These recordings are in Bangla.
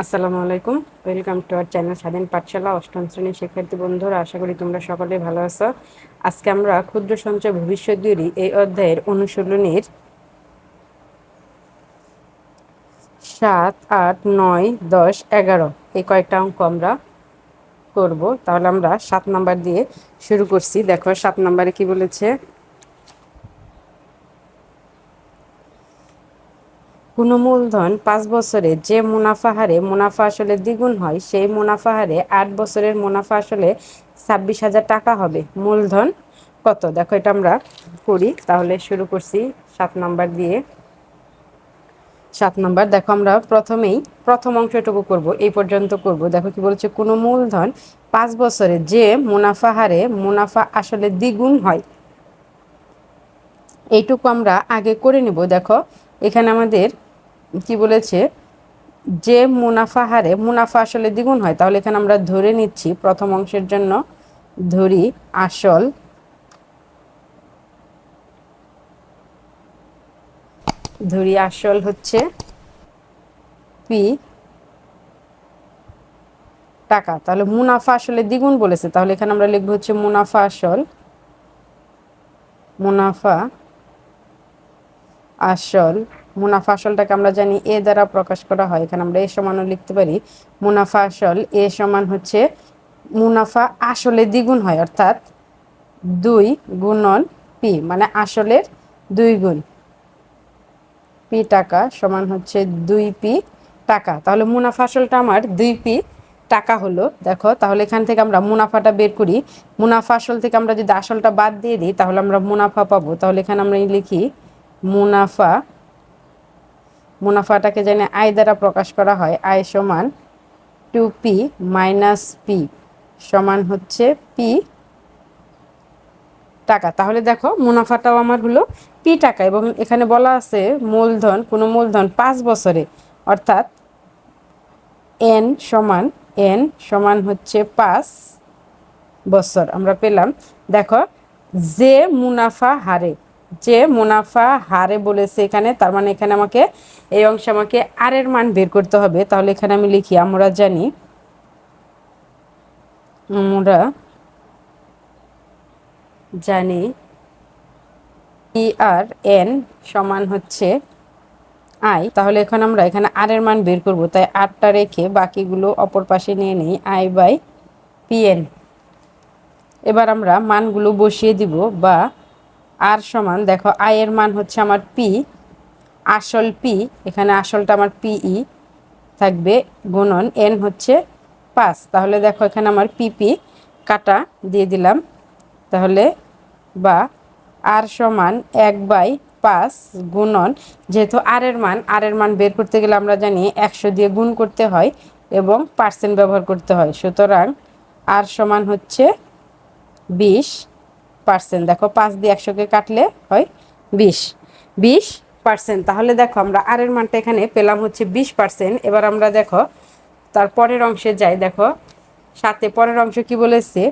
আসসালামু আলাইকুম। ওয়েলকাম টু আওয়ার চ্যানেল স্বাধীন পাঠশালা, অষ্টম শ্রেণির শিক্ষার্থী বন্ধুরা, আশা করি তোমরা সকলে ভালো আছো। আজকে আমরা ক্ষুদ্র সঞ্চয় ভবিষ্যৎ দূরী এই অধ্যায়ের অনুশীলনীর সাত, আট, নয়, দশ, এগারো এই কয়েকটা অঙ্ক আমরা করব। তাহলে আমরা সাত নাম্বার দিয়ে শুরু করছি। দেখো, সাত নাম্বারে কি বলেছে? কোনো মূলধন পাঁচ বছরে যে মুনাফা হারে মুনাফা আসলে দ্বিগুণ হয়, সেই মুনাফা হারে আট বছরের মুনাফা আসলে ছাব্বিশ হাজার টাকা হবে। মূলধন কত? দেখো এটা আমরা করি তাহলে শুরু করছি সাত নাম্বার দিয়ে। সাত নাম্বার, দেখো আমরা প্রথমেই প্রথম অংশটুকু করব, এই পর্যন্ত করব। দেখো কি বলছে, কোনো মূলধন পাঁচ বছরে যে মুনাফা হারে মুনাফা আসলে দ্বিগুণ হয়। এইটুকু আমরা আগে করে নিব। দেখো এখানে আমাদের কি বলেছে, যে মুনাফা হারে, মুনাফা আসলে দ্বিগুণ হয়, তাহলে এখানে আমরা ধরে নিচ্ছি, প্রথম অংশের জন্য ধরি আসল ধরি আসল হচ্ছে পি টাকা, তাহলে মুনাফা আসলে দ্বিগুণ বলেছে, তাহলে এখানে আমরা লিখব হচ্ছে মুনাফা আসল, মুনাফা আসল মুনাফা আসলটাকে আমরা জানি এ দ্বারা প্রকাশ করা হয়। এখানে আমরা এ সমানও লিখতে পারি। মুনাফা আসল, এ সমান হচ্ছে মুনাফা আসলে দ্বিগুণ হয়, অর্থাৎ দুই গুণন পি মানে আসলের দুই গুণ। পি টাকা সমান হচ্ছে দুই পি টাকা। তাহলে মুনাফা আসলটা আমার দুই পি টাকা হলো। দেখো, তাহলে এখান থেকে আমরা মুনাফাটা বের করি। মুনাফা আসল থেকে আমরা যদি আসলটা বাদ দিয়ে দিই, তাহলে আমরা মুনাফা পাবো। তাহলে এখানে আমরা লিখি মুনাফা, মুনাফাটাকে জানি আয় দ্বারা প্রকাশ করা হয়, আয় সমান টু পি মাইনাস পি সমান হচ্ছে পি টাকা। তাহলে দেখো মুনাফাটাও আমার হলো পি টাকা এবং এখানে বলা আছে মূলধন, কোনো মূলধন পাঁচ বছরে, অর্থাৎ এন সমান এন সমান হচ্ছে পাঁচ বছর। আমরা পেলাম, দেখো যে মুনাফা হারে যে মুনাফা হারে বলেছে এখানে, তার মানে এখানে আমাকে, এই অংশে আমাকে আর এর মান বের করতে হবে। তাহলে এখানে আমি লিখি, আমরা জানি আমরা জানি ই আর এন সমান হচ্ছে আই তাহলে এখন আমরা এখানে আর এর মান বের করব। তাই আটটা রেখে বাকিগুলো অপর পাশে নিয়ে নিই আই বাই পিএন এবার আমরা মানগুলো বসিয়ে দিব বা আর সমান, দেখো আয়ের মান হচ্ছে আমার পি আসল পি এখানে আসলটা আমার পিই থাকবে, গুণন এন হচ্ছে পাঁচ। তাহলে দেখো, এখানে আমার পিপি কাটা দিয়ে দিলাম। তাহলে বা আর সমান এক বাই পাঁচ গুণন, যেহেতু আর এর মান আর এর মান বের করতে গেলে আমরা জানি একশো দিয়ে গুণ করতে হয় এবং পার্সেন্ট ব্যবহার করতে হয়। সুতরাং আর সমান হচ্ছে বিশ পার্সেন্ট। দেখো, পাঁচ দিয়ে একশোকে কাটলে হয় বিশ। বিশ পার্সেন্ট। তাহলে দেখো, আমরা আর এর মানটা এখানে পেলাম হচ্ছে বিশ পার্সেন্ট। এবার আমরা দেখো, তার পরের অংশে যাই। দেখো, সাথে পরের অংশ কি বলেছে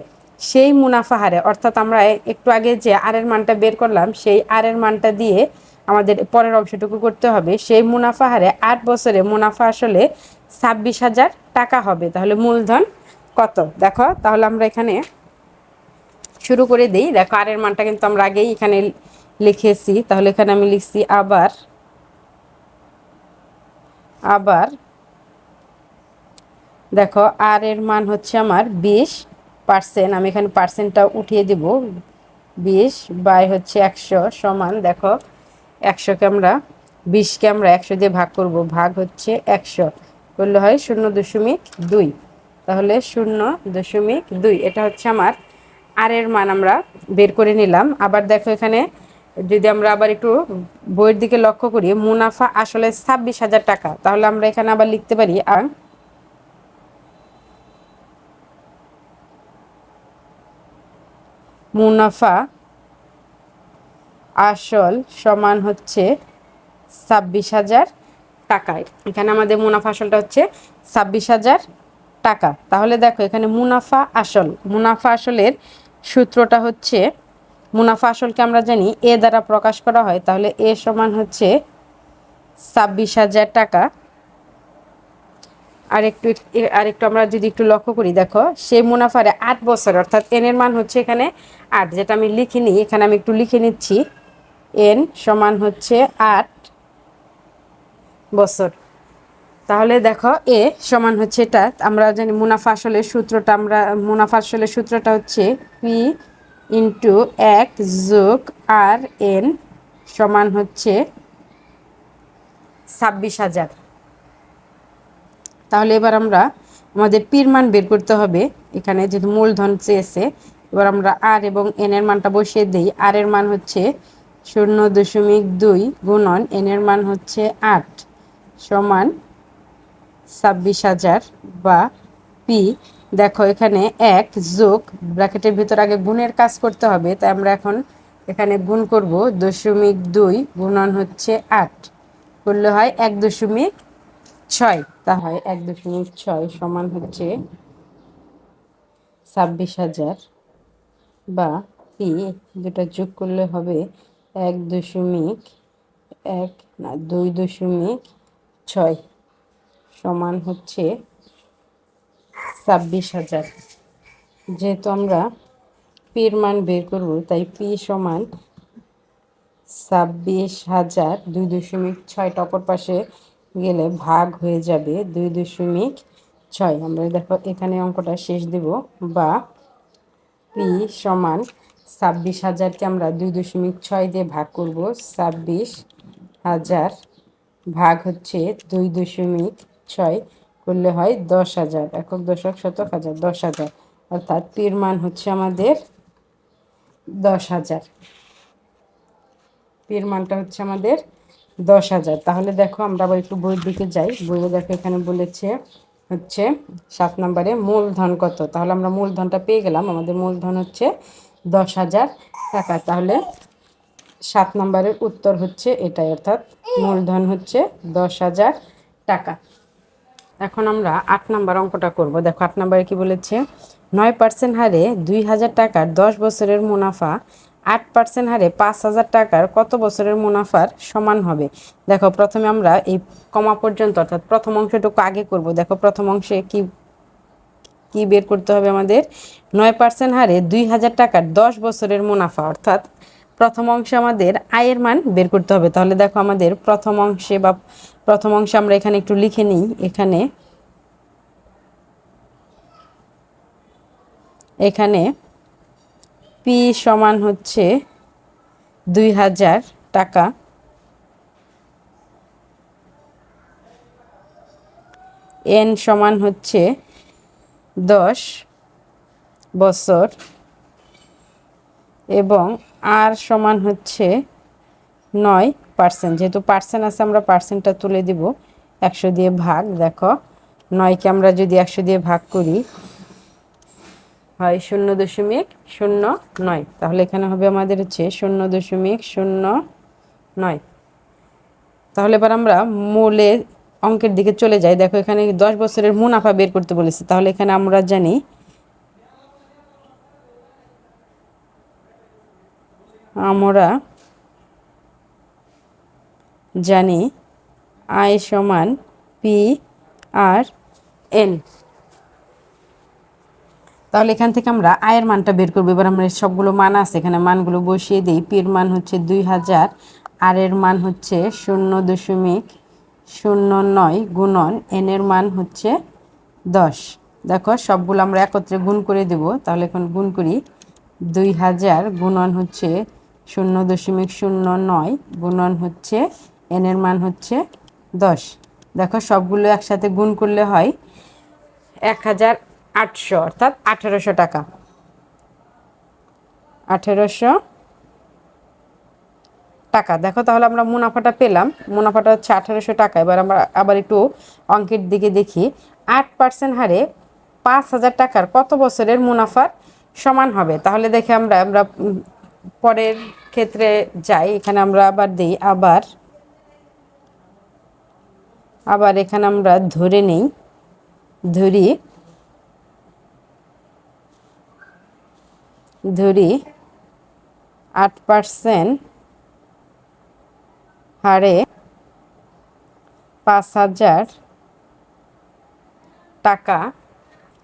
সেই মুনাফা হারে। অর্থাৎ আমরা একটু আগে যে আর এর মানটা বের করলাম, সেই আর এর মানটা দিয়ে আমাদের পরের অংশটুকু করতে হবে। সেই মুনাফা হারে আট বছরে মুনাফা আসলে ছাব্বিশ হাজার টাকা হবে। তাহলে মূলধন কত? দেখো, তাহলে আমরা এখানে শুরু করে দিই। দেখো আর এর মানটা কিন্তু আমরা আগেই এখানে লিখেছি। তাহলে এখানে আমি লিখছি আবার আবার, দেখো আর এর মান হচ্ছে আমার বিশ পার্সেন্ট আমি এখানে পার্সেন্টটা উঠিয়ে দিব। বিশ বাই হচ্ছে একশো সমান, দেখো একশোকে আমরা বিশকে আমরা একশো দিয়ে ভাগ করব। ভাগ হচ্ছে একশো। করলে হয় শূন্য দশমিক দুই। তাহলে শূন্য দশমিক দুই। এটা হচ্ছে আমার আর এর মান আমরা বের করে নিলাম। আবার দেখো এখানে যদি আমরা আবার একটু বইয়ের দিকে লক্ষ্য করি, মুনাফা আসলে ছাব্বিশ হাজার টাকা। তাহলে আমরা এখানে আবার লিখতে পারি, আর মুনাফা আসল সমান হচ্ছে ছাব্বিশ হাজার টাকায়। এখানে আমাদের মুনাফা আসলটা হচ্ছে ছাব্বিশ হাজার টাকা। তাহলে দেখো, এখানে মুনাফা আসল। মুনাফা আসলের সূত্রটা হচ্ছে, মুনাফা আসলকে আমরা জানি এ দ্বারা প্রকাশ করা হয়, তাহলে এ সমান হচ্ছে ছাব্বিশ হাজার টাকা। আর একটু আর একটু আমরা যদি একটু লক্ষ্য করি, দেখো সেই মুনাফারে আট বছর, অর্থাৎ এন এর মান হচ্ছে এখানে আট, যেটা আমি লিখিনি, এখানে আমি একটু লিখে নিচ্ছি। এন সমান হচ্ছে আট বছর। তাহলে দেখো এ সমান হচ্ছে এটা। আমরা জানি মুনাফা আসলে সূত্রটা, আমরা মুনাফা আসলে সূত্রটা হচ্ছে পি ইন্টু এক যোগ আর এন সমান হচ্ছে ছাব্বিশ হাজার। তাহলে এবার আমরা আমাদের পির মান বের করতে হবে। এখানে যেহেতু মূলধন চেয়েছে, এবার আমরা আর এবং এন এর মানটা বসিয়ে দিই। আর এর মান হচ্ছে শূন্য দশমিক দুই গুণন এন এর মান হচ্ছে আট সমান ছাব্বিশ হাজার বা পি দেখো এখানে এক যোগ, ব্র্যাকেটের ভিতর আগে গুণের কাজ করতে হবে, তাই আমরা এখন এখানে গুণ করব দশমিক দুই গুণন হচ্ছে আট। করলে হয় এক দশমিক ছয়, তা হয় এক দশমিক ছয় সমান হচ্ছে ছাব্বিশ হাজার বা পি দুটা যোগ করলে হবে এক দশমিক এক, না, দুই দশমিক ছয়। সমান হচ্ছে ছাব্বিশ হাজার। যেহেতু আমরা পির মান বের করব, তাই পি সমান ছাব্বিশ হাজার দুই দশমিক ছয় টপর পাশে গেলে ভাগ হয়ে যাবে দুই দশমিক ছয়। আমরা দেখো এখানে অঙ্কটা শেষ দেব, বা পি সমান ছাব্বিশ হাজারকে আমরা দুই দশমিক ছয় দিয়ে ভাগ করব, ছাব্বিশ হাজার ভাগ হচ্ছে দুই দশমিক ছয় করলে হয় দশ হাজার। একক দশক শতক হাজার, দশ হাজার। অর্থাৎ পির মান হচ্ছে আমাদের দশ হাজার। পির মানটা হচ্ছে আমাদের দশ হাজার। তাহলে দেখো আমরা আবার একটু বইয়ের দিকে যাই। বইয়ে দেখো এখানে বলেছে হচ্ছে সাত নম্বরে মূলধন কত। তাহলে আমরা মূলধনটা পেয়ে গেলাম। আমাদের মূলধন হচ্ছে দশ হাজার টাকা। তাহলে সাত নম্বরের উত্তর হচ্ছে এটাই। অর্থাৎ মূলধন হচ্ছে দশ হাজার টাকা। এখন আমরা আট নাম্বার অঙ্কটা করব। দেখো, আট নাম্বারে কি বলেছে? নয় পার্সেন্ট হারে দুই হাজার টাকার দশ বছরের মুনাফা, আট পার্সেন্ট হারে পাঁচ হাজার টাকার কত বছরের মুনাফার সমান হবে? দেখো, প্রথমে আমরা এই কমা পর্যন্ত, অর্থাৎ প্রথম অংশটুকু আগে করব। দেখো, প্রথম অংশে কি কি বের করতে হবে আমাদের? নয় পার্সেন্ট হারে দুই হাজার টাকার দশ বছরের মুনাফা, অর্থাৎ প্রথম অংশে আমাদের আয়ের মান বের করতে হবে। তাহলে দেখো, আমাদের প্রথম অংশে বা প্রথম অংশে আমরা এখানে একটু লিখে নিই। এখানে এখানে পি সমান হচ্ছে দুই হাজার টাকা। এন সমান হচ্ছে দশ বছর। এবং আর সমান হচ্ছে নয় পার্সেন্ট যেহেতু পার্সেন্ট আছে, আমরা পার্সেন্টটা তুলে দিব। একশো দিয়ে ভাগ, দেখো। নয়কে আমরা যদি একশো দিয়ে ভাগ করি, হয় শূন্য দশমিক শূন্য নয়। তাহলে এখানে হবে আমাদের হচ্ছে শূন্য দশমিক শূন্য নয়। তাহলে এবার আমরা মূলের অঙ্কের দিকে চলে যাই। দেখো, এখানে দশ বছরের মুনাফা বের করতে বলেছে। তাহলে এখানে আমরা জানি, আমরা জানি আই সমান পি আর এন। তাহলে এখান থেকে আমরা আয়ের মানটা বের করব। এবার আমরা সবগুলো মান আছে, এখানে মানগুলো বসিয়ে দিই। পির মান হচ্ছে দুই হাজার, আর এর মান হচ্ছে শূন্য দশমিক শূন্য নয় গুণন, এন এর মান হচ্ছে দশ। দেখো, সবগুলো আমরা একত্রে গুণ করে দেব। তাহলে এখন গুণ করি, দুই হাজার গুণন হচ্ছে শূন্য দশমিক শূন্য নয়, গুণন হচ্ছে এন এর মান হচ্ছে দশ। দেখো, সবগুলো একসাথে গুণ করলে হয় এক হাজার আটশো, অর্থাৎ আঠেরোশো টাকা। আঠেরোশো টাকা। দেখো, তাহলে আমরা মুনাফাটা পেলাম। মুনাফাটা হচ্ছে আঠেরোশো টাকা। এবার আমরা আবার একটু অঙ্কের দিকে দেখি। আট পার্সেন্ট হারে পাঁচ হাজার টাকার কত বছরের মুনাফার সমান হবে? তাহলে দেখে আমরা আমরা পরের ক্ষেত্রে যাই। এখানে আমরা আবার দিই, আবার আবার এখানে আমরা ধরে নেই, ধরি ধরি আট পার্সেন্ট, হারে পাঁচ হাজার টাকা,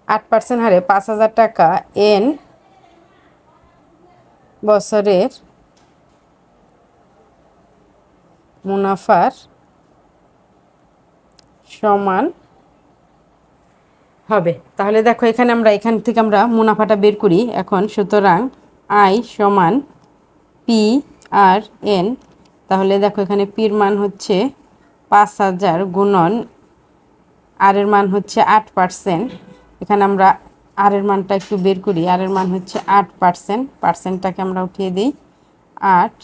আট পার্সেন্ট হারে পাঁচ হাজার টাকা এন বছরের মুনাফার সমান হবে। তাহলে দেখো, এখানে আমরা, এখান থেকে আমরা মুনাফাটা বের করি। এখন সুতরাং আই সমান পি আর এন তাহলে দেখো, এখানে পির মান হচ্ছে পাঁচ হাজার গুণন আর এর মান হচ্ছে আট পার্সেন্ট এখানে আমরা আর এর মানটা একটু বের করি। আর এর মান হচ্ছে আট পার্সেন্ট পার্সেন্টটাকে আমরা উঠিয়ে দিই। আট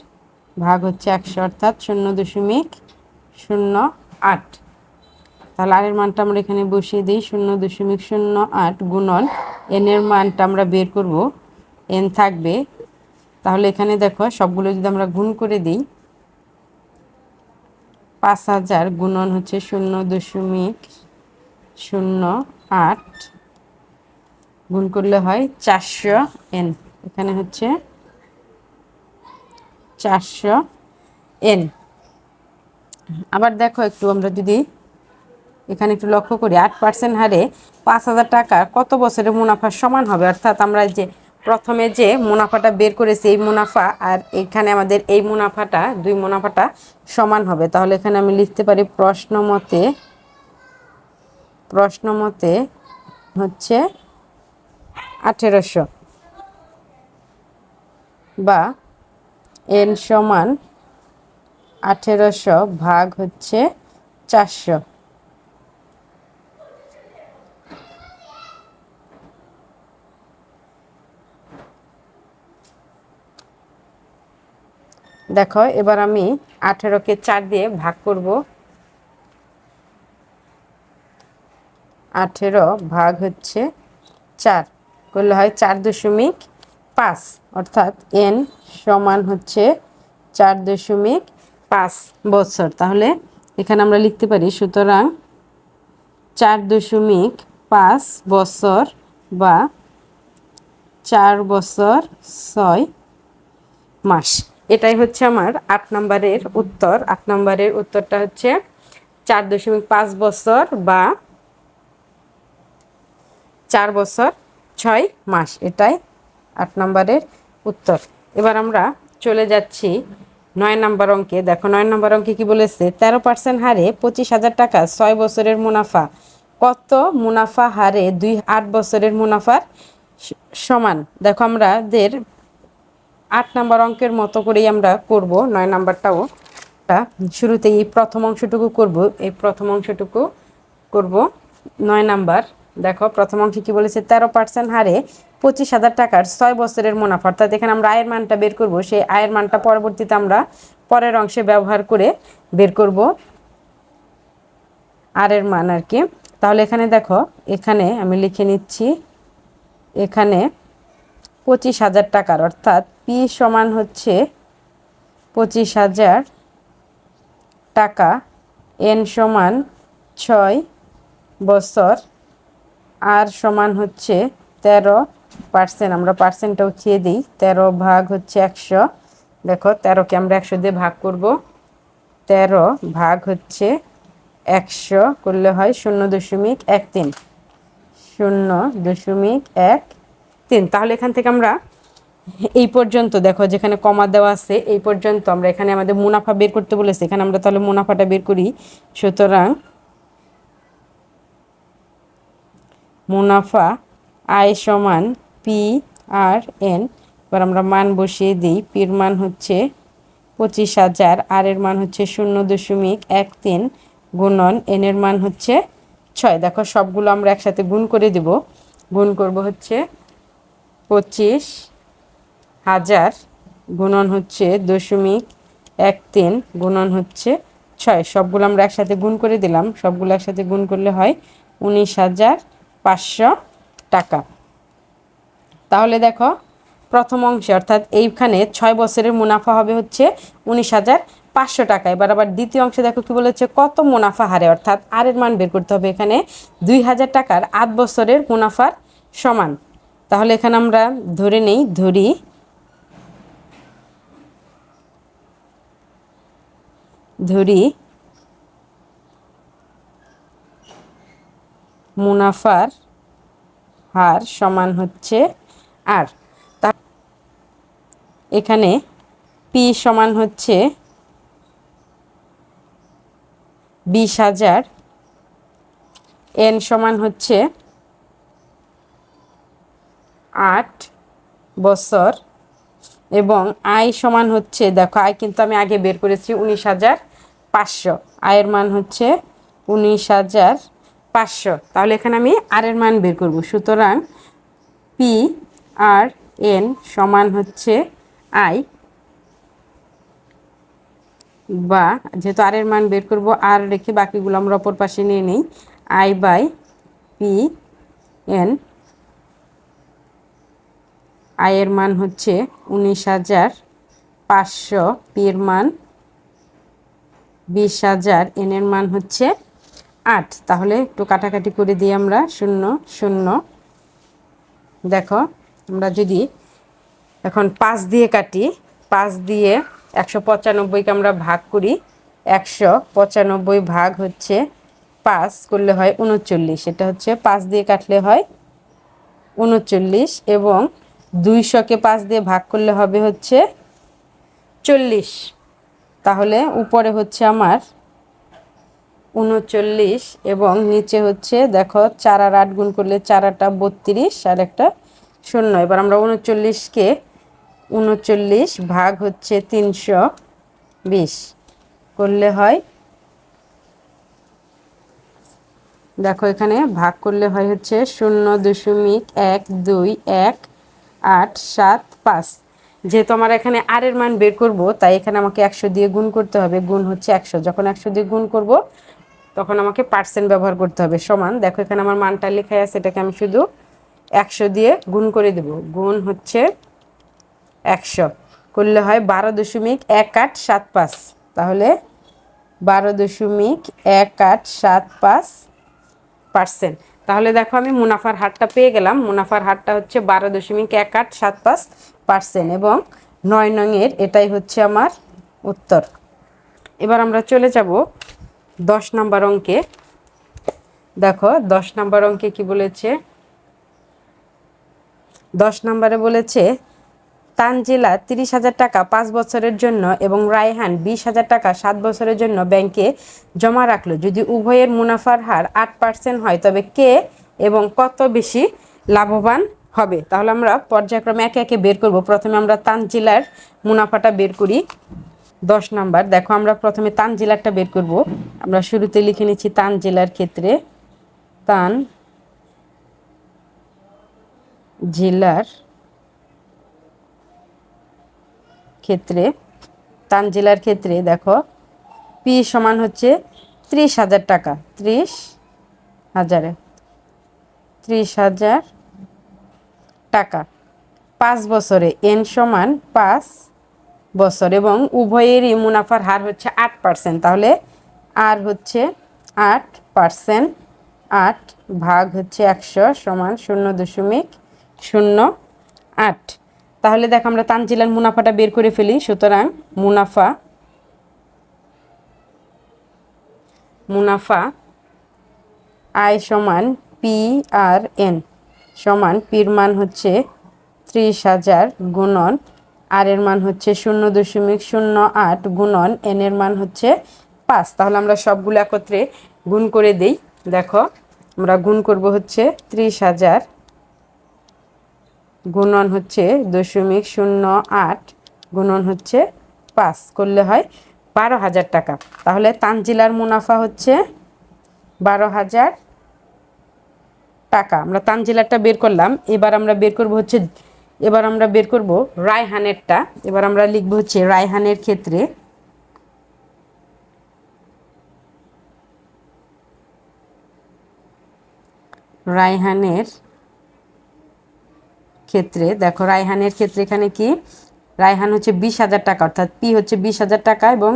ভাগ হচ্ছে একশো, অর্থাৎ শূন্য দশমিক শূন্য আট। তাহলে আর এর মানটা আমরা এখানে বসিয়ে দিই, শূন্য দশমিক শূন্য আট গুণন। এন এর মানটা আমরা বের করব, এন থাকবে। তাহলে এখানে দেখো, সবগুলো যদি আমরা গুণ করে দিই, পাঁচ হাজার গুণন হচ্ছে শূন্য দশমিক শূন্য আট, গুণ করলে হয় চারশো এন। এখানে হচ্ছে চারশো এন। আবার দেখো, একটু আমরা যদি এখানে একটু লক্ষ্য করি, আট পার্সেন্ট হারে পাঁচ হাজার টাকা কত বছরের মুনাফা সমান হবে? অর্থাৎ আমরা যে প্রথমে যে মুনাফাটা বের করেছি, এই মুনাফা আর এখানে আমাদের এই মুনাফাটা, দুই মুনাফাটা সমান হবে। তাহলে এখানে আমি লিখতে পারি প্রশ্ন মতে প্রশ্ন মতে হচ্ছে আঠেরোশো বা এন সমান আঠেরোশো ভাগ হচ্ছে চারশো। দেখো, এবার আমি আঠেরোকে চার দিয়ে ভাগ করব। আঠেরো ভাগ হচ্ছে চার। করলে হয় চার দশমিক পাঁচ, অর্থাৎ এন সমান হচ্ছে চার দশমিক পাঁচ বছর। তাহলে এখানে আমরা লিখতে পারি, সুতরাং চার দশমিক পাঁচ বছর বা চার বছর ছয় মাস। এটাই হচ্ছে আমার আট নম্বরের উত্তর। আট নম্বরের উত্তরটা হচ্ছে চার দশমিক পাঁচ বছর বা চার বছর ছয় মাস। এটাই আট নম্বরের উত্তর। এবার আমরা চলে যাচ্ছি নয় নম্বর অঙ্কে। দেখো নয় নম্বর অঙ্কে কি বলেছে? তেরো পার্সেন্ট হারে পঁচিশ হাজার টাকা ছয় বছরের মুনাফা। কত মুনাফা হারে দুই আট বছরের মুনাফার সমান? দেখো আমাদের আট নাম্বার অঙ্কের মতো করেই আমরা করব, নয় নাম্বারটাও। শুরুতে এই প্রথম অংশটুকু করব, এই প্রথম অংশটুকু করব, নয় নাম্বার। দেখো, প্রথম অংশে কী বলেছে, তেরো পার্সেন্ট হারে পঁচিশ হাজার টাকার ছয় বছরের মুনাফা। অর্থাৎ এখানে আমরা আয়ের মানটা বের করব, সেই আয়ের মানটা পরবর্তীতে আমরা পরের অংশে ব্যবহার করে বের করব। আরের মান আর কি। তাহলে এখানে দেখো, এখানে আমি লিখে নিচ্ছি, এখানে পঁচিশ হাজার টাকার, অর্থাৎ পি সমান হচ্ছে পঁচিশ হাজার টাকা এন সমান ছয় বছর আর সমান হচ্ছে তেরো পার্সেন্ট আমরা পার্সেন্টটা উঠিয়ে দিই, তেরো ভাগ হচ্ছে একশো। দেখো, তেরোকে আমরা একশো দিয়ে ভাগ করব। তেরো ভাগ হচ্ছে একশো, করলে হয় শূন্য দশমিক এক তিন। শূন্য দশমিক এক তিন, তাহলে এখান থেকে আমরা এই পর্যন্ত দেখো যেখানে কমা দেওয়া আছে, এই পর্যন্ত আমরা এখানে আমাদের মুনাফা বের করতে বলেছি। এখানে আমরা তাহলে মুনাফাটা বের করি। সুতরাং মুনাফা আয় সমান পি আর এন এবার আমরা মান বসিয়ে দিই। পির মান হচ্ছে পঁচিশ হাজার আর এর মান হচ্ছে শূন্য দশমিক এক তিন গুণন এন এর মান হচ্ছে ছয়। দেখো সবগুলো আমরা একসাথে গুণ করে দেব। গুণ করব হচ্ছে পঁচিশ হাজার গুণন হচ্ছে দশমিক এক তিন গুণন হচ্ছে ছয়। সবগুলো আমরা একসাথে গুণ করে দিলাম। সবগুলো একসাথে গুণ করলে হয় উনিশ হাজার পাঁচশো টাকা। তাহলে দেখো, প্রথম অংশে, অর্থাৎ এইখানে ছয় বছরের মুনাফা হবে হচ্ছে উনিশ হাজার পাঁচশো টাকা। এবার আবার দ্বিতীয় অংশে দেখো কি বলেছে কত মুনাফা হারে? অর্থাৎ আরের মান বের করতে হবে এখানে দুই হাজার টাকার আট বছরের মুনাফার সমান। তাহলে এখানে আমরা ধরে নেই, ধরি। ধরি। মুনাফার হার সমান হচ্ছে আর। তা এখানে পি সমান হচ্ছে বিশ হাজার, এন সমান হচ্ছে আট বছর এবং আয় সমান হচ্ছে, দেখো, আয় কিন্তু আমি আগে বের করেছি উনিশ হাজার পাঁচশো। আয়ের মান হচ্ছে উনিশ হাজার পাঁচশো। তাহলে এখানে আমি আর এর মান বের করব। সুতরাং পি আর এন সমান হচ্ছে আই বা যেহেতু আর এর মান বের করব আর রেখে বাকিগুলো আমরা অপর পাশে নিয়ে নিই। আই বাই পি এন আয়ের মান হচ্ছে উনিশ হাজার পাঁচশো পির মান। বিশ হাজার এনের মান হচ্ছে আট। তাহলে একটু কাটাকাটি করে দিই আমরা, শূন্য শূন্য। দেখো, আমরা যদি এখন পাঁচ দিয়ে কাটি, পাঁচ দিয়ে একশো পঁচানব্বইকে আমরা ভাগ করি, একশো পঁচানব্বই ভাগ হচ্ছে পাঁচ করলে হয় উনচল্লিশ। এটা হচ্ছে পাঁচ দিয়ে কাটলে হয় উনচল্লিশ এবং দুইশোকে পাঁচ দিয়ে ভাগ করলে হবে হচ্ছে চল্লিশ। তাহলে উপরে হচ্ছে আমার উনচল্লিশ এবং নিচে হচ্ছে দেখো চার আর আট গুণ করলে চার আটটা বত্রিশ আর একটা শূন্য। এবার আমরা উনচল্লিশকে উনচল্লিশ ভাগ হচ্ছে তিনশো বিশ করলে হয় দেখো এখানে ভাগ করলে হয় হচ্ছে শূন্য দশমিক এক দুই এক আট, সাত, পাঁচ। যেহেতু আমার এখানে আর এর মান বের করব, তাই এখানে আমাকে একশো দিয়ে গুণ করতে হবে। গুণ হচ্ছে একশো। যখন একশো দিয়ে গুণ করব, তখন আমাকে পার্সেন্ট ব্যবহার করতে হবে সমান। দেখো এখানে আমার মানটা লেখা আছে, এটাকে আমি শুধু একশো দিয়ে গুণ করে দেব। গুণ হচ্ছে একশো। করলে হয় বারো দশমিক এক আট সাত পাঁচ। তাহলে বারো দশমিক এক আট সাত পাঁচ পার্সেন্ট। তাহলে দেখো আমি মুনাফার হারটা পেয়ে গেলাম। মুনাফার হারটা হচ্ছে বারো দশমিক এক আট সাত পাঁচ পার্সেন্ট এবং নয় নংয়ের এটাই হচ্ছে আমার উত্তর। এবার আমরা চলে যাব দশ নাম্বার অঙ্কে। দেখো দশ নাম্বার অঙ্কে কি বলেছে? দশ নাম্বারে বলেছে তানজিলা তিরিশ হাজার টাকা পাঁচ বছরের জন্য এবং রায়হান বিশ হাজার টাকা সাত বছরের জন্য ব্যাংকে জমা রাখল। যদি উভয়ের মুনাফার হার আট পার্সেন্ট হয়, তবে কে এবং কত বেশি লাভবান হবে? তাহলে আমরা পর্যায়ক্রমে একে একে বের করব। প্রথমে আমরা তানজিলার মুনাফাটা বের করি দশ নাম্বার। দেখো, আমরা প্রথমে তানজিলারটা বের করব। আমরা শুরুতে লিখে নিচ্ছি তানজিলার ক্ষেত্রে তান জেলার ক্ষেত্রে, তানজিলার ক্ষেত্রে দেখো, পি সমান হচ্ছে ত্রিশ হাজার টাকা, ত্রিশ হাজারে, ত্রিশ হাজার টাকা। পাঁচ বছরে এন সমান পাঁচ বছর এবং উভয়েরই মুনাফার হার হচ্ছে আট পার্সেন্ট, তাহলে আর হচ্ছে আট পার্সেন্ট, আট ভাগ হচ্ছে একশো সমান শূন্য দশমিক শূন্য আট। তাহলে দেখ, আমরা তানজিলার মুনাফাটা বের করে ফেলি। সুতরাং মুনাফা মুনাফা আয় সমান পি আর এন সমান পির মান হচ্ছে ত্রিশ হাজার গুণন আর এর মান হচ্ছে শূন্য দশমিক শূন্য আট গুণন এন এর মান হচ্ছে পাঁচ। তাহলে আমরা সবগুলো একত্রে গুণ করে দেই। দেখো, আমরা গুণ করব হচ্ছে ত্রিশ হাজার গুণন হচ্ছে দশমিক শূন্য আট, গুণন হচ্ছে পাঁচ, করলে হয় বারো হাজার টাকা। তাহলে তানজিলার মুনাফা হচ্ছে বারো হাজার টাকা। আমরা তানজিলারটা বের করলাম, এবার আমরা বের করব হচ্ছে, এবার আমরা বের করব রায়হানেরটা। এবার আমরা লিখব হচ্ছে রায়হানের ক্ষেত্রে রায়হানের ক্ষেত্রে, দেখো রায়হানের ক্ষেত্রে এখানে কি? রায়হান হচ্ছে বিশ হাজার টাকা, অর্থাৎ পি হচ্ছে বিশ হাজার টাকা এবং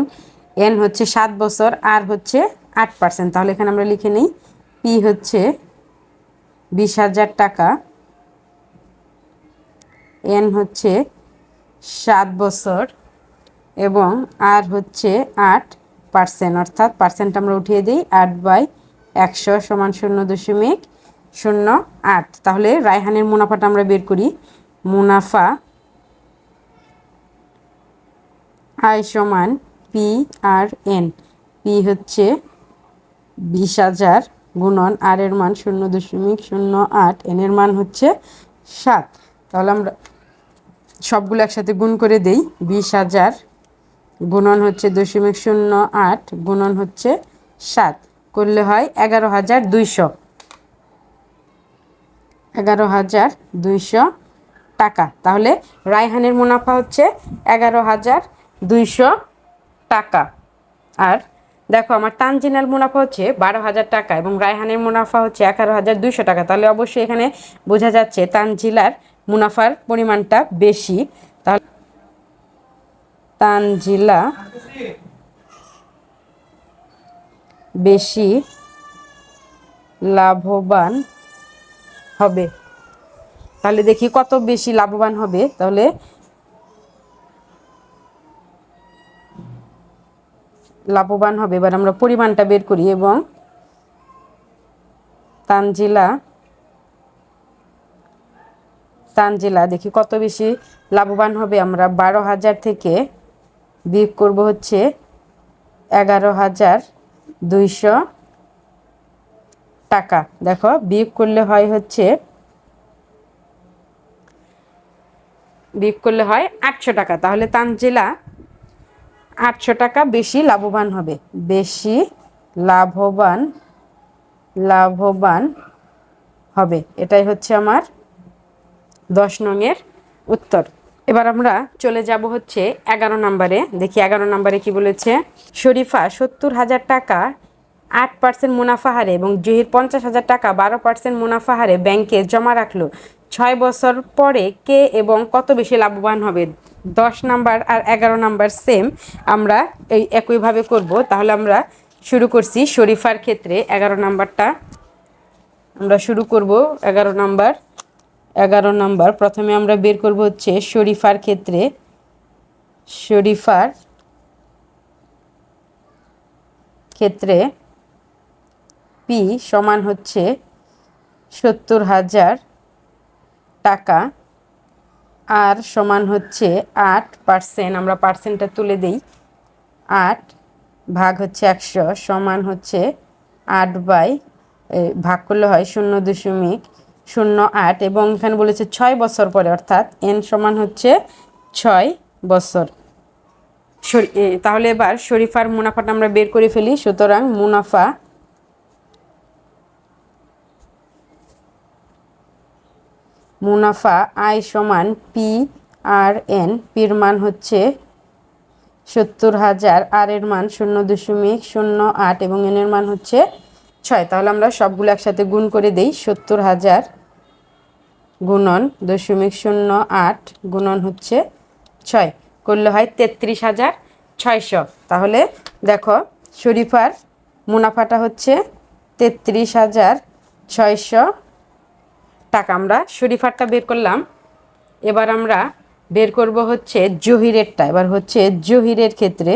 এন হচ্ছে সাত বছর, আর হচ্ছে আট পার্সেন্ট। তাহলে এখানে আমরা লিখে নিই, পি হচ্ছে বিশ হাজার টাকা, এন হচ্ছে সাত বছর এবং আর হচ্ছে আট পার্সেন্ট। অর্থাৎ পার্সেন্ট আমরা উঠিয়ে দিই, আট বাই একশো সমান শূন্য দশমিক শূন্য আট। তাহলে রায়হানের মুনাফাটা আমরা বের করি। মুনাফা আয় সমান পি আর এন। পি হচ্ছে বিশ হাজার গুণন আর এর মান শূন্য দশমিক শূন্য আট। এন এর মান হচ্ছে সাত। তাহলে আমরা সবগুলো একসাথে গুণ করে দেই। বিশ হাজার গুণন হচ্ছে দশমিক শূন্য আট, গুণন হচ্ছে সাত। করলে হয় এগারো হাজার দুইশো। এগারো হাজার দুইশো টাকা। তাহলে রায়হানের মুনাফা হচ্ছে এগারো হাজার দুইশো টাকা। আর দেখো, আমার তানজিনাল মুনাফা হচ্ছে বারো হাজার টাকা এবং রায়হানের মুনাফা হচ্ছে এগারো হাজার দুইশো টাকা। তাহলে অবশ্যই এখানে বোঝা যাচ্ছে তানজিলার মুনাফার পরিমাণটা বেশি। তাহলে তানজিলা বেশি লাভবান হবে। তাহলে দেখি কত বেশি লাভবান হবে। তাহলে লাভবান হবে। এবার আমরা পরিমাণটা বের করি এবং তানজিলা তানজিলা, দেখি কত বেশি লাভবান হবে। আমরা বারো হাজার থেকে বিয়োগ করব হচ্ছে এগারো হাজার দুইশো টাকা। দেখো, বিয়োগ করলে হয় হচ্ছে, বিয়োগ করলে হয় আটশো টাকা। তাহলে তানজিলা আটশো টাকা বেশি লাভবান হবে। বেশি লাভবান লাভবান হবে। এটাই হচ্ছে আমার দশ নংয়ের উত্তর। এবার আমরা চলে যাব হচ্ছে এগারো নম্বরে। দেখি এগারো নম্বরে কি বলেছে? শরীফা, সত্তর হাজার টাকা আট পার্সেন্ট মুনাফা হারে এবং জহির পঞ্চাশ হাজার টাকা বারো পার্সেন্ট মুনাফা হারে ব্যাংকে জমা রাখল। ছয় বছর পরে কে এবং কত বেশি লাভবান হবে? দশ নাম্বার আর এগারো নাম্বার সেম আমরা এই একইভাবে করব। তাহলে আমরা শুরু করছি শরীফার ক্ষেত্রে এগারো নাম্বারটা। আমরা শুরু করব এগারো নাম্বার। এগারো নাম্বার। প্রথমে আমরা বের করব হচ্ছে শরীফার ক্ষেত্রে। শরীফার ক্ষেত্রে পি সমান হচ্ছে সত্তর হাজার টাকা আর সমান হচ্ছে আট পার্সেন্ট আমরা পার্সেন্টটা তুলে দিই। আট ভাগ হচ্ছে একশো সমান হচ্ছে আট বাই ভাগ করলে হয় শূন্য দশমিক শূন্য আট এবং এখানে বলেছে ছয় বছর পরে, অর্থাৎ এন সমান হচ্ছে ছয় বছর। তাহলে এবার শরীফার মুনাফাটা আমরা বের করে ফেলি। সুতরাং মুনাফা মুনাফা আয় সমান পি আর এন, পির মান হচ্ছে সত্তর হাজার, আর এর মান শূন্য দশমিক শূন্য আট এবং এন এর মান হচ্ছে ছয়। তাহলে আমরা সবগুলো একসাথে গুণ করে দেই, সত্তর হাজার গুণন দশমিক শূন্য আট গুণন হচ্ছে ছয়। করলে হয় তেত্রিশ হাজার ছয়শো। তাহলে দেখো, শরীফার মুনাফাটা হচ্ছে তেত্রিশ হাজার ছয়শো টাকা আমরা শরীফারটা বের করলাম। এবার আমরা বের করব হচ্ছে জহিরেরটা। এবার হচ্ছে জহিরের ক্ষেত্রে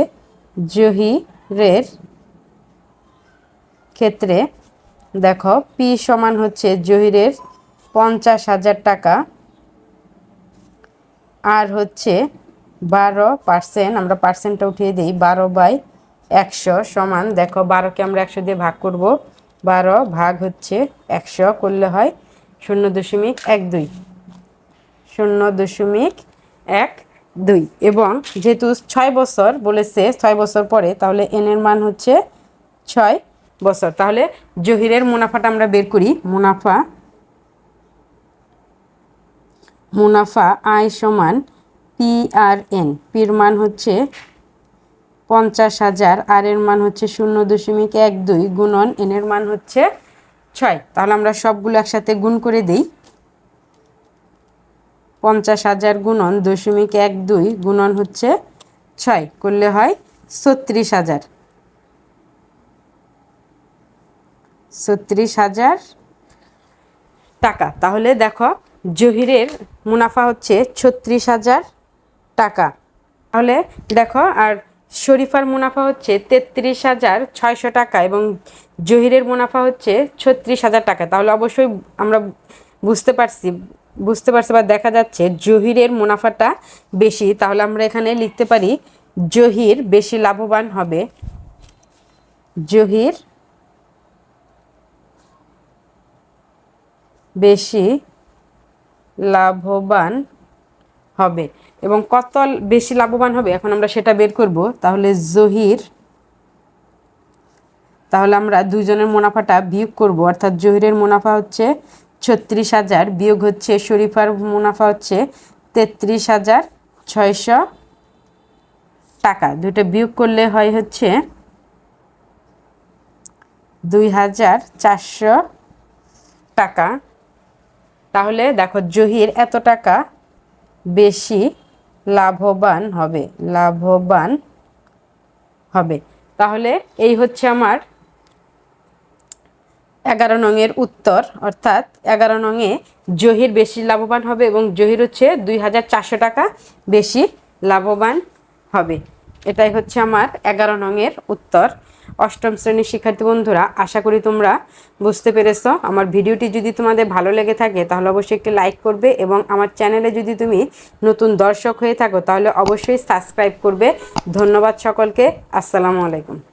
জহিরের ক্ষেত্রে দেখো পি সমান হচ্ছে জহিরের পঞ্চাশ হাজার টাকা। আর হচ্ছে বারো পার্সেন্ট আমরা পার্সেন্টটা উঠিয়ে দিই, বারো বাই একশো সমান, দেখো বারোকে আমরা একশো দিয়ে ভাগ করব। বারো ভাগ হচ্ছে একশো করলে হয় শূন্য দশমিক এক দুই। শূন্য দশমিক এক দুই। এবং যেহেতু ছয় বছর বলেছে, ছয় বছর পরে, তাহলে এনের মান হচ্ছে ছয় বছর। তাহলে জহিরের মুনাফাটা আমরা বের করি। মুনাফা মুনাফা আয় সমান পি আর এন পির মান হচ্ছে পঞ্চাশ হাজার। আর এর মান হচ্ছে শূন্য দশমিক এক দুই। গুণন এনের মান হচ্ছে ছয়, তাহলে আমরা সবগুলো একসাথে গুণ করে দিই। পঞ্চাশ হাজার গুণন দশমিক এক দুই গুণন হচ্ছে ছয়, করলে হয় ছত্রিশ হাজার। ছত্রিশ হাজার টাকা, তাহলে দেখো জহিরের মুনাফা হচ্ছে ছত্রিশ হাজার টাকা। তাহলে দেখো আর শরীফার মুনাফা হচ্ছে তেত্রিশ হাজার ছয়শো টাকা এবং জহিরের মুনাফা হচ্ছে ছত্রিশ হাজার টাকা। তাহলে অবশ্যই আমরা বুঝতে পারছি বুঝতে পারছি বা দেখা যাচ্ছে জহিরের মুনাফাটা বেশি। তাহলে আমরা এখানে লিখতে পারি, জহির বেশি লাভবান হবে। জহির বেশি লাভবান হবে। এবং কত বেশি লাভবান হবে, এখন আমরা সেটা বের করব। তাহলে জহির, তাহলে আমরা দুজনের মুনাফাটা বিয়োগ করব। অর্থাৎ জহিরের মুনাফা হচ্ছে ছত্রিশ হাজার, বিয়োগ হচ্ছে শরীফার মুনাফা হচ্ছে তেত্রিশ হাজার ছয়শো টাকা। দুটো বিয়োগ করলে হয় হচ্ছে দুই হাজার চারশো টাকা। তাহলে দেখো, জহির এত টাকা বেশি লাভবান হবে লাভবান হবে। তাহলে এই হচ্ছে আমার এগারো নংয়ের উত্তর, অর্থাৎ এগারো নংয়ে জহির বেশি লাভবান হবে এবং জহির হচ্ছে দুই হাজার চারশো টাকা বেশি লাভবান হবে। এটাই হচ্ছে আমার এগারো নংয়ের উত্তর। অষ্টম শ্রেণির শিক্ষার্থী বন্ধুরা, আশা করি তোমরা বুঝতে পেরেছ। আমার ভিডিওটি যদি তোমাদের ভালো লেগে থাকে, তাহলে অবশ্যই একটি লাইক করবে এবং আমার চ্যানেলে যদি তুমি নতুন দর্শক হয়ে থাকো, তাহলে অবশ্যই সাবস্ক্রাইব করবে। ধন্যবাদ সকলকে। আসসালামু আলাইকুম।